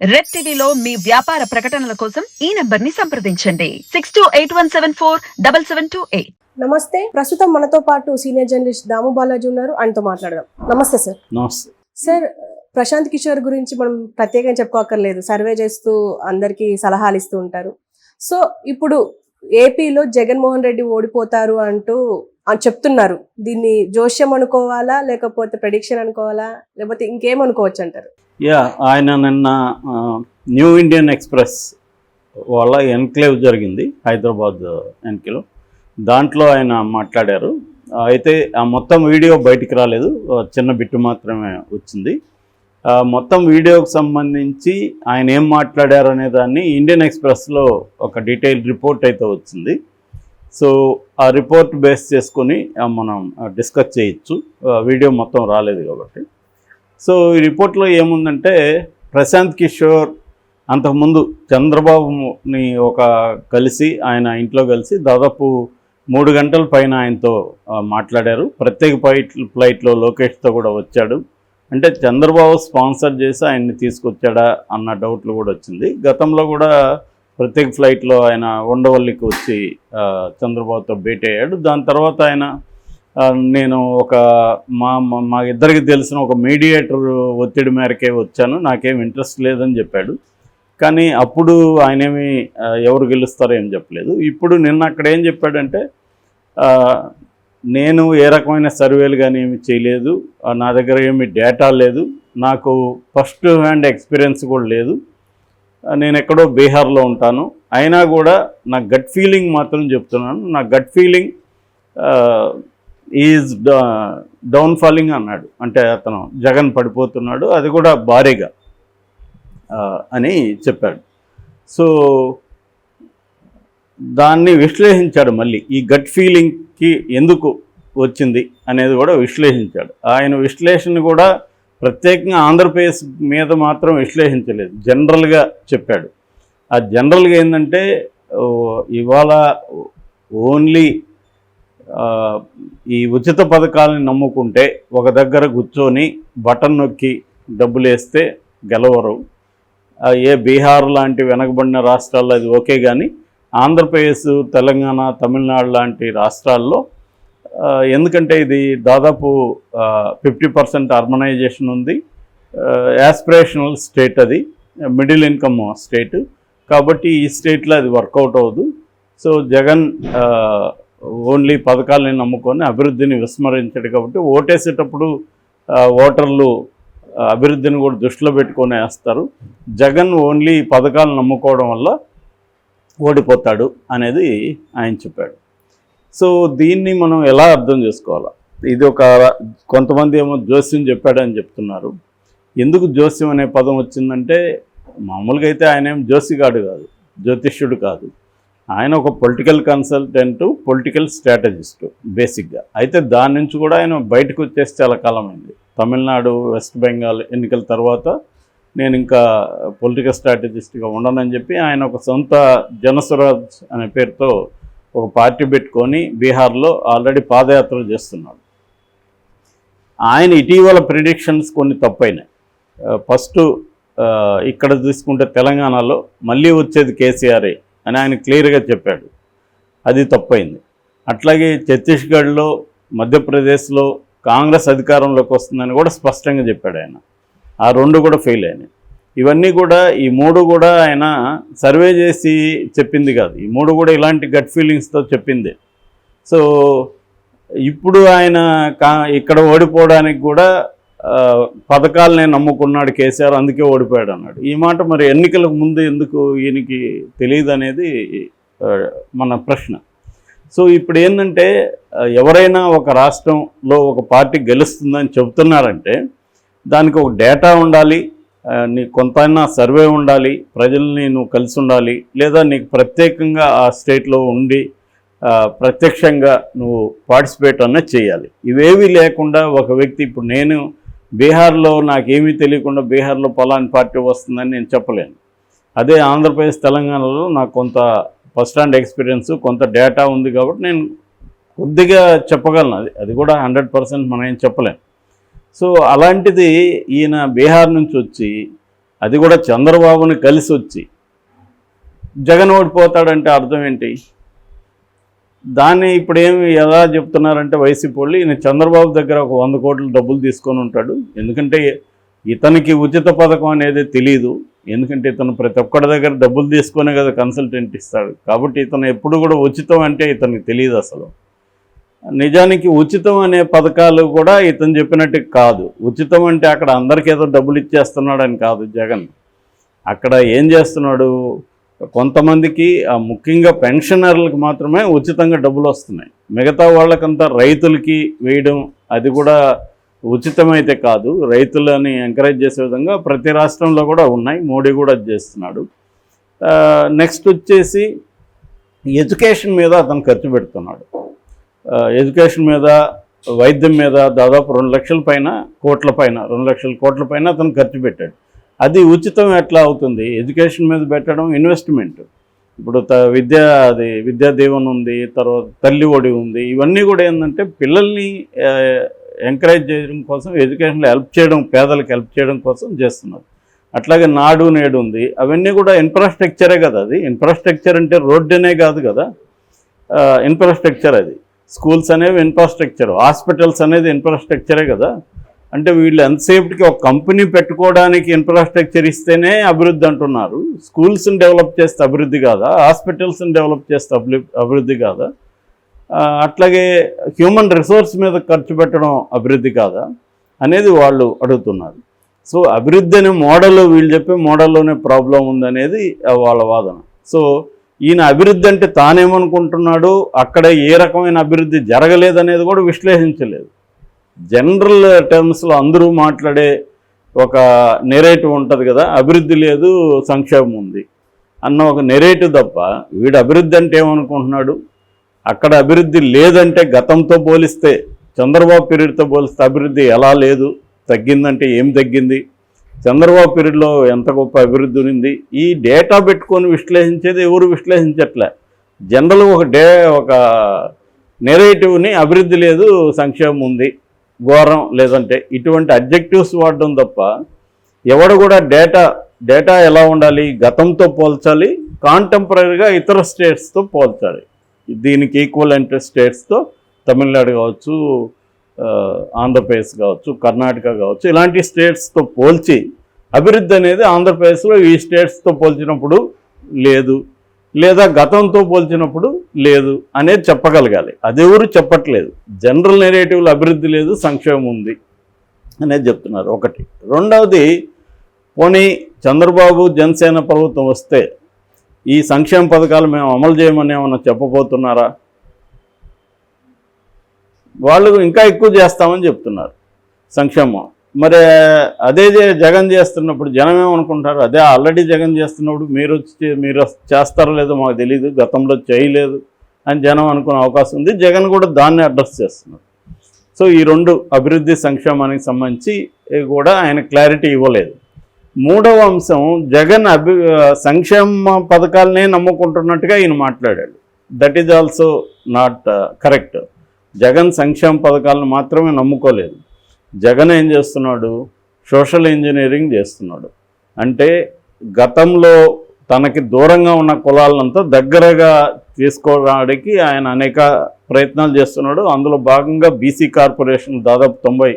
Red టీవీలో మీ వ్యాపార ప్రకటనల కోసం ఈ నంబర్ని సంప్రదించండి. Six two eight one seven four double seven two eight. నమస్తే. ప్రస్తుతం మనతో పాటు సీనియర్ జర్నలిస్ట్ దాము బాలాజీ ఉన్నారు. ఆయనతో మాట్లాడదాం. నమస్తే సార్. నమస్తే. సార్ ప్రశాంత్ కిషోర్ గురించి మనం ప్రత్యేకంగా చెప్పుకోకర్లేదు సర్వే చేస్తూ అందరికీ సలహాలు ఇస్తూ ఉంటారు. సో ఇప్పుడు ఏపీలో జగన్మోహన్ రెడ్డి ఓడిపోతారు అంటూ అని చెప్తున్నారు. దీన్ని జోష్యం అనుకోవాలా? లేకపోతే ప్రెడిక్షన్ అనుకోవాలా? లేకపోతే ఇంకేం అనుకోవచ్చు అంటారు యా ఆయన నిన్న న్యూ ఇండియన్ ఎక్స్ప్రెస్ వాళ్ళ ఎన్క్లేవ్ జరిగింది హైదరాబాద్ ఎన్క్లేవ్. దాంట్లో ఆయన మాట్లాడారు. అయితే ఆ మొత్తం వీడియో బయటికి రాలేదు చిన్న బిట్టు మాత్రమే వచ్చింది. మొత్తం వీడియోకి సంబంధించి ఆయన ఏం మాట్లాడారు అనే దాన్ని ఇండియన్ ఎక్స్ప్రెస్లో ఒక డీటెయిల్ రిపోర్ట్ అయితే వచ్చింది. సో ఆ రిపోర్ట్ బేస్ చేసుకొని మనం డిస్కస్ చేయొచ్చు. వీడియో మొత్తం రాలేదు కాబట్టి. సో ఈ రిపోర్ట్లో ఏముందంటే ప్రశాంత్ కిషోర్ అంతకుముందు చంద్రబాబుని ఒక కలిసి ఆయన ఇంట్లో కలిసి దాదాపు మూడు గంటల పైన ఆయనతో మాట్లాడారు. ప్రత్యేక ఫ్లైట్ ఫ్లైట్లో లోకేష్తో కూడా వచ్చాడు. అంటే చంద్రబాబు స్పాన్సర్ చేసి ఆయన్ని తీసుకొచ్చాడా అన్న డౌట్లు కూడా వచ్చింది. గతంలో కూడా ప్రత్యేక ఫ్లైట్లో ఆయన ఉండవల్లికి వచ్చి చంద్రబాబుతో భేటీ అయ్యాడు. దాని తర్వాత ఆయన నేను ఒక మా మా- ఇద్దరికి తెలిసిన ఒక మీడియేటర్ ఒత్తిడి మేరకే వచ్చాను. నాకేం ఇంట్రెస్ట్ లేదని చెప్పాడు. కానీ అప్పుడు ఆయనేమి ఎవరు గెలుస్తారో ఏం చెప్పలేదు. ఇప్పుడు నిన్న అక్కడ ఏం చెప్పాడంటే నేను ఏ రకమైన సర్వేలు కానీ ఏమి చేయలేదు. నా దగ్గర ఏమి డేటా లేదు. నాకు ఫస్ట్ హ్యాండ్ ఎక్స్పీరియన్స్ కూడా లేదు. నేను ఎక్కడో బీహార్లో ఉంటాను. అయినా కూడా నా గట్ ఫీలింగ్ మాత్రం చెప్తున్నాను. నా gut feeling is down falling అన్నాడు. అంటే అతను జగన్ పడిపోతున్నాడు అది కూడా భారీగా అని చెప్పాడు. సో దాన్ని విశ్లేషించాడు మళ్ళీ. ఈ గట్ ఫీలింగ్కి ఎందుకు వచ్చింది అనేది కూడా విశ్లేషించాడు. ఆయన విశ్లేషణ కూడా ప్రత్యేకంగా ఆంధ్రప్రదేశ్ మీద మాత్రం విశ్లేషించలేదు. జనరల్గా చెప్పాడు. ఆ జనరల్గా ఏంటంటే ఇవాళ ఓన్లీ ఈ ఉచిత పథకాలని నమ్ముకుంటే ఒక దగ్గర కూర్చొని బటన్ నొక్కి డబ్బులు వేస్తే గెలవరు. ఏ బీహార్ లాంటి వెనకబడిన రాష్ట్రాల్లో అది ఓకే కానీ ఆంధ్రప్రదేశ్ తెలంగాణ తమిళనాడు లాంటి రాష్ట్రాల్లో ఎందుకంటే ఇది దాదాపు ఫిఫ్టీ పర్సెంట్ అర్బనైజేషన్ ఉంది. యాస్పిరేషనల్ స్టేట్ అది మిడిల్ ఇన్కమ్ స్టేట్. కాబట్టి ఈ స్టేట్లో అది వర్కౌట్ అవ్వదు. సో జగన్ ఓన్లీ పథకాలని నమ్ముకొని అభివృద్ధిని విస్మరించాడు కాబట్టి ఓటేసేటప్పుడు ఓటర్లు అభివృద్ధిని కూడా దృష్టిలో పెట్టుకొని వేస్తారు. జగన్ ఓన్లీ పథకాలు నమ్ముకోవడం వల్ల ఓడిపోతాడు అనేది ఆయన చెప్పాడు. సో దీన్ని మనం ఎలా అర్థం చేసుకోవాలా? ఇది ఒక కొంతమంది ఏమో జోస్యం చెప్పాడని చెప్తున్నారు. ఎందుకు జోస్యం అనే పదం వచ్చిందంటే మామూలుగా అయితే ఆయన ఏం జోసిగాడు కాదు జ్యోతిష్యుడు కాదు. ఆయన ఒక పొలిటికల్ కన్సల్టెంట్ పొలిటికల్ స్ట్రాటజిస్ట్ బేసిక్గా. అయితే దాని నుంచి కూడా ఆయన బయటకు వచ్చేసి చాలా కాలం అయింది. తమిళనాడు వెస్ట్ బెంగాల్ ఎన్నికల తర్వాత నేను ఇంకా పొలిటికల్ స్ట్రాటజిస్ట్గా ఉండనని చెప్పి ఆయన ఒక సొంత జనస్వరాజ్ అనే పేరుతో ఒక పార్టీ పెట్టుకొని బీహార్లో ఆల్రెడీ పాదయాత్ర చేస్తున్నాడు. ఆయన ఇటీవల ప్రిడిక్షన్స్ కొన్ని తప్పైనాయి. ఫస్ట్ ఇక్కడ తీసుకుంటే తెలంగాణలో మళ్ళీ వచ్చేది కేసీఆర్ఏ అని ఆయన క్లియర్గా చెప్పాడు. అది తప్పైంది. అట్లాగే ఛత్తీస్గఢ్లో మధ్యప్రదేశ్లో కాంగ్రెస్ అధికారంలోకి వస్తుందని కూడా స్పష్టంగా చెప్పాడు ఆయన. ఆ రెండు కూడా ఫెయిల్ అయినాయి. ఇవన్నీ కూడా ఈ మూడు కూడా ఆయన సర్వే చేసి చెప్పింది కాదు. ఈ మూడు కూడా ఇలాంటి గట్ ఫీలింగ్స్తో చెప్పింది. సో ఇప్పుడు ఆయన కా ఇక్కడ ఓడిపోవడానికి కూడా పథకాలనే నమ్ముకున్నాడు కేసీఆర్ అందుకే ఓడిపోయాడు అన్నాడు. ఈ మాట మరి ఎన్నికలకు ముందు ఎందుకు ఈయనకి తెలియదు అనేది మన ప్రశ్న. సో ఇప్పుడు ఏంటంటే ఎవరైనా ఒక రాష్ట్రంలో ఒక పార్టీ గెలుస్తుందని చెబుతున్నారంటే దానికి ఒక డేటా ఉండాలి ఆ, నీకు కొంతైనా సర్వే ఉండాలి ప్రజల్ని నువ్వు కలిసి ఉండాలి లేదా నీకు ప్రత్యేకంగా ఆ స్టేట్లో ఉండి ప్రత్యక్షంగా నువ్వు పార్టిసిపేట్ అన్నది చేయాలి. ఇవేవి లేకుండా ఒక వ్యక్తి ఇప్పుడు నేను బీహార్లో నాకేమీ తెలియకుండా బీహార్లో పలాని పార్టీ వస్తుందని నేను చెప్పలేను. అదే ఆంధ్రప్రదేశ్ తెలంగాణలో నాకు కొంత ఫస్ట్ హ్యాండ్ ఎక్స్పీరియన్స్ కొంత డేటా ఉంది కాబట్టి నేను కొద్దిగా చెప్పగలను. అది అది కూడా హండ్రెడ్ పర్సెంట్ మనం ఏం చెప్పలేం. సో అలాంటిది ఈయన బీహార్ నుంచి వచ్చి అది కూడా చంద్రబాబుని కలిసి వచ్చి జగన్ ఓడిపోతాడంటే అర్థం ఏంటి? దాన్ని ఇప్పుడు ఏమి ఎలా చెప్తున్నారంటే వైసీపీ వాళ్ళు ఈయన చంద్రబాబు దగ్గర ఒక వంద కోట్లు డబ్బులు తీసుకొని ఉంటాడు. ఎందుకంటే ఇతనికి ఉచిత పథకం అనేది తెలియదు ఎందుకంటే ఇతను ప్రతి ఒక్కడి దగ్గర డబ్బులు తీసుకునే కదా కన్సల్టెంట్ ఇస్తాడు. కాబట్టి ఇతను ఎప్పుడు కూడా ఉచితం అంటే ఇతనికి తెలియదు అసలు. నిజానికి ఉచితం అనే పథకాలు కూడా ఇతను చెప్పినట్టు కాదు. ఉచితం అంటే అక్కడ అందరికీ ఏదో డబ్బులు ఇచ్చేస్తున్నాడని కాదు జగన్. అక్కడ ఏం చేస్తున్నాడు? కొంతమందికి ఆ ముఖ్యంగా పెన్షనర్లకు మాత్రమే ఉచితంగా డబ్బులు వస్తున్నాయి. మిగతా వాళ్ళకంతా రైతులకి వేయడం అది కూడా ఉచితమైతే కాదు. రైతులని ఎంకరేజ్ చేసే విధంగా ప్రతి రాష్ట్రంలో కూడా ఉన్నాయి. మోడీ కూడా చేస్తున్నాడు. నెక్స్ట్ వచ్చేసి ఎడ్యుకేషన్ మీద అతను ఖర్చు పెడుతున్నాడు. ఎడ్యుకేషన్ మీద వైద్యం మీద దాదాపు రెండు లక్షల పైన కోట్ల పైన రెండు లక్షల కోట్ల పైన అతను ఖర్చు పెట్టాడు. అది ఉచితం ఎట్లా అవుతుంది? ఎడ్యుకేషన్ మీద పెట్టడం ఇన్వెస్ట్మెంట్ ఇప్పుడు త విద్యా అది విద్యా దీవెన ఉంది తర్వాత తల్లి ఒడి ఉంది. ఇవన్నీ కూడా ఏంటంటే పిల్లల్ని ఎంకరేజ్ చేయడం కోసం ఎడ్యుకేషన్లో హెల్ప్ చేయడం పేదలకు హెల్ప్ చేయడం కోసం చేస్తున్నారు. అట్లాగే నాడు నేడు ఉంది. అవన్నీ కూడా ఇన్ఫ్రాస్ట్రక్చరే కదా అది. ఇన్ఫ్రాస్ట్రక్చర్ అంటే రోడ్డునే కాదు కదా. ఇన్ఫ్రాస్ట్రక్చర్ అది. స్కూల్స్ అనేవి ఇన్ఫ్రాస్ట్రక్చర్ హాస్పిటల్స్ అనేది ఇన్ఫ్రాస్ట్రక్చరే కదా. అంటే వీళ్ళు ఎంతసేపటికి ఒక కంపెనీ పెట్టుకోవడానికి ఇన్ఫ్రాస్ట్రక్చర్ ఇస్తేనే అభివృద్ధి అంటున్నారు. స్కూల్స్ని డెవలప్ చేస్తే అభివృద్ధి కాదా? హాస్పిటల్స్ని డెవలప్ చేస్తే అభివృద్ధి కాదా? అట్లాగే హ్యూమన్ రిసోర్స్ మీద ఖర్చు పెట్టడం అభివృద్ధి కాదా? అనేది వాళ్ళు అడుగుతున్నారు. సో అభివృద్ధి అనే మోడల్ వీళ్ళు చెప్పే మోడల్లోనే ప్రాబ్లం ఉందనేది వాళ్ళ వాదన. సో ఈయన అభివృద్ధి అంటే తానేమనుకుంటున్నాడు? అక్కడ ఏ రకమైన అభివృద్ధి జరగలేదనేది కూడా విశ్లేషించలేదు. జనరల్ టర్మ్స్లో అందరూ మాట్లాడే ఒక నెరేటివ్ ఉంటుంది కదా అభివృద్ధి లేదు సంక్షేమం ఉంది అన్న ఒక నెరేటివ్ తప్ప వీడు అభివృద్ధి అంటే ఏమనుకుంటున్నాడు? అక్కడ అభివృద్ధి లేదంటే గతంతో పోలిస్తే చంద్రబాబు పీరియడ్తో పోలిస్తే అభివృద్ధి ఎలా లేదు? తగ్గిందంటే ఏం తగ్గింది? చంద్రబాబు పీరియడ్లో ఎంత గొప్ప అభివృద్ధి ఉంది? ఈ డేటా పెట్టుకొని విశ్లేషించేది ఎవరు విశ్లేషించట్లే? జనరల్ ఒక డే ఒక నెరేటివ్ని అభివృద్ధి లేదు సంక్షేమం ఉంది. ఘోరం లేదంటే ఇటువంటి అబ్జెక్టివ్స్ వాడడం తప్ప ఎవడు కూడా డేటా డేటా ఎలా ఉండాలి గతంతో పోల్చాలి కాంటెంపరీగా ఇతర స్టేట్స్తో పోల్చాలి. దీనికి ఈక్వల్ అంటే స్టేట్స్తో తమిళనాడు కావచ్చు ఆంధ్రప్రదేశ్ కావచ్చు కర్ణాటక కావచ్చు ఇలాంటి స్టేట్స్తో పోల్చి అభివృద్ధి అనేది ఆంధ్రప్రదేశ్లో ఈ స్టేట్స్తో పోల్చినప్పుడు లేదు. లేదా గతంతో పోల్చినప్పుడు లేదు అనేది చెప్పగలగాలి. అది ఎవరు చెప్పట్లేదు. జనరల్ నెరేటివ్లు అభివృద్ధి లేదు సంక్షేమం ఉంది అనేది చెప్తున్నారు ఒకటి. రెండవది పోనీ చంద్రబాబు జనసేన ప్రభుత్వం వస్తే ఈ సంక్షేమ పథకాలు మేము అమలు చేయమని ఏమన్నా చెప్పబోతున్నారా? వాళ్ళు ఇంకా ఎక్కువ చేస్తామని చెప్తున్నారు సంక్షేమం. మరి అదే జగన్ చేస్తున్నప్పుడు జనం ఏమనుకుంటారు అదే ఆల్రెడీ జగన్ చేస్తున్నప్పుడు మీరు వచ్చి మీరు చేస్తారో లేదో మాకు తెలియదు గతంలో చేయలేదు అని జనం అనుకునే అవకాశం ఉంది. జగన్ కూడా దాన్ని అడ్రస్ చేస్తున్నారు. సో ఈ రెండు అభివృద్ధి సంక్షేమానికి సంబంధించి కూడా ఆయన క్లారిటీ ఇవ్వలేదు. మూడవ అంశం జగన్ అభి సంక్షేమ పథకాలనే నమ్ముకుంటున్నట్టుగా ఈయన మాట్లాడాడు. That is also not correct Jagan సంక్షేమ పథకాలను మాత్రమే నమ్ముకోలేదు. జగన్ ఏం చేస్తున్నాడు? సోషల్ ఇంజనీరింగ్ చేస్తున్నాడు. అంటే గతంలో తనకి దూరంగా ఉన్న కులాలంతా దగ్గరగా తీసుకోవడానికి ఆయన అనేక ప్రయత్నాలు చేస్తున్నాడు. అందులో భాగంగా బీసీ కార్పొరేషన్ దాదాపు తొంభై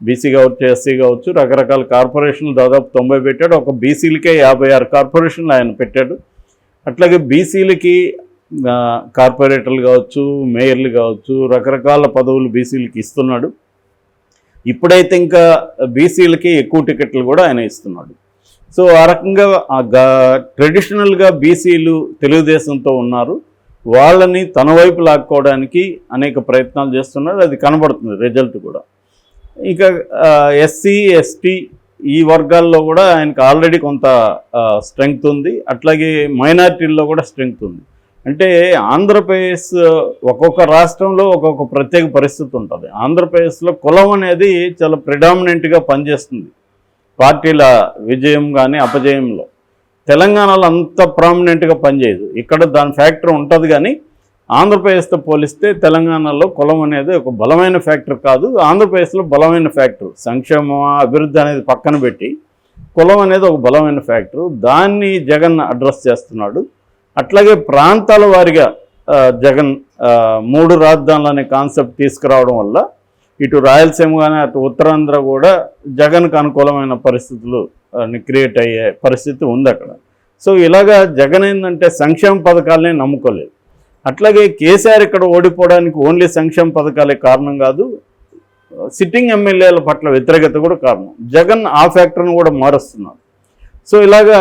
బీసీ కావచ్చు ఎస్సీ కావచ్చు రకరకాల కార్పొరేషన్లు దాదాపు తొంభై పెట్టాడు. ఒక బీసీలకే యాభై ఆరు కార్పొరేషన్లు ఆయన పెట్టాడు. అట్లాగే బీసీలకి కార్పొరేటర్లు కావచ్చు మేయర్లు కావచ్చు రకరకాల పదవులు బీసీలకి ఇస్తున్నాడు. ఇప్పుడైతే ఇంకా బీసీలకి ఎక్కువ టికెట్లు కూడా ఆయన ఇస్తున్నాడు. సో ఆ రకంగా ట్రెడిషనల్గా బీసీలు తెలుగుదేశంతో ఉన్నారు. వాళ్ళని తన వైపు లాక్కోవడానికి అనేక ప్రయత్నాలు చేస్తున్నారు. అది కనబడుతుంది రిజల్ట్ కూడా. ఇంకా ఎస్సీ ఎస్టీ ఈ వర్గాల్లో కూడా ఆయనకు ఆల్రెడీ కొంత స్ట్రెంగ్త్ ఉంది. అట్లాగే మైనారిటీల్లో కూడా స్ట్రెంగ్త్ ఉంది. అంటే ఆంధ్రప్రదేశ్ ఒక్కొక్క రాష్ట్రంలో ఒక్కొక్క ప్రత్యేక పరిస్థితి ఉంటుంది. ఆంధ్రప్రదేశ్లో కులం అనేది చాలా ప్రిడామినెంట్గా పనిచేస్తుంది. పార్టీల విజయం కానీ అపజయంలో. తెలంగాణలో అంత ప్రామినెంట్గా పనిచేయదు. ఇక్కడ దాని ఫ్యాక్టర్ ఉంటుంది కానీ ఆంధ్రప్రదేశ్తో పోలిస్తే తెలంగాణలో కులం అనేది ఒక బలమైన ఫ్యాక్టర్ కాదు. ఆంధ్రప్రదేశ్లో బలమైన ఫ్యాక్టర్ సంక్షేమ అభివృద్ధి అనేది పక్కన పెట్టి కులం అనేది ఒక బలమైన ఫ్యాక్టర్ దాన్ని జగన్ అడ్రస్ చేస్తున్నాడు. అట్లాగే ప్రాంతాల వారిగా జగన్ మూడు రాజధానులు అనే కాన్సెప్ట్ తీసుకురావడం వల్ల ఇటు రాయలసీమ కానీ అటు ఉత్తరాంధ్ర కూడా జగన్కు అనుకూలమైన పరిస్థితులు క్రియేట్ అయ్యే పరిస్థితి ఉంది అక్కడ. సో ఇలాగా జగన్ ఏంటంటే సంక్షేమ పథకాలనే నమ్ముకోలేదు. అట్లాగే కేసీఆర్ ఇక్కడ ఓడిపోవడానికి ఓన్లీ సంక్షేమ పథకాలే కారణం కాదు సిట్టింగ్ ఎమ్మెల్యేల పట్ల వ్యతిరేకత కూడా కారణం. జగన్ ఆ ఫ్యాక్టర్ను కూడా మారుస్తున్నారు. సో ఇలాగా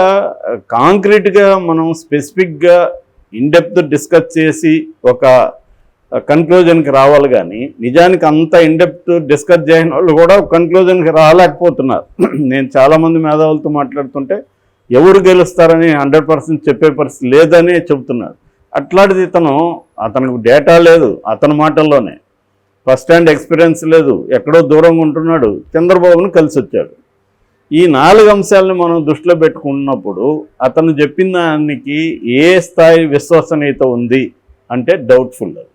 కాంక్రీట్గా మనం స్పెసిఫిక్గా ఇన్డెప్త్ డిస్కస్ చేసి ఒక కన్క్లూజన్కి రావాలి కానీ నిజానికి అంత ఇన్డెప్త్ డిస్కస్ చేయని వాళ్ళు కూడా కన్క్లూజన్కి రాలేకపోతున్నారు. నేను చాలామంది మేధావులతో మాట్లాడుతుంటే ఎవరు గెలుస్తారని హండ్రెడ్ పర్సెంట్ చెప్పే పరిస్థితి లేదనే చెబుతున్నారు. అట్లాంటిది ఇతను అతనికి డేటా లేదు అతని మాటల్లోనే. ఫస్ట్ హ్యాండ్ ఎక్స్పీరియన్స్ లేదు ఎక్కడో దూరంగా ఉంటున్నాడు చంద్రబాబును కలిసి వచ్చాడు ఈ నాలుగు అంశాలను మనం దృష్టిలో పెట్టుకున్నప్పుడు అతను చెప్పిన దానికి ఏ స్థాయి విశ్వసనీయత ఉంది అంటే డౌట్ఫుల్ అది.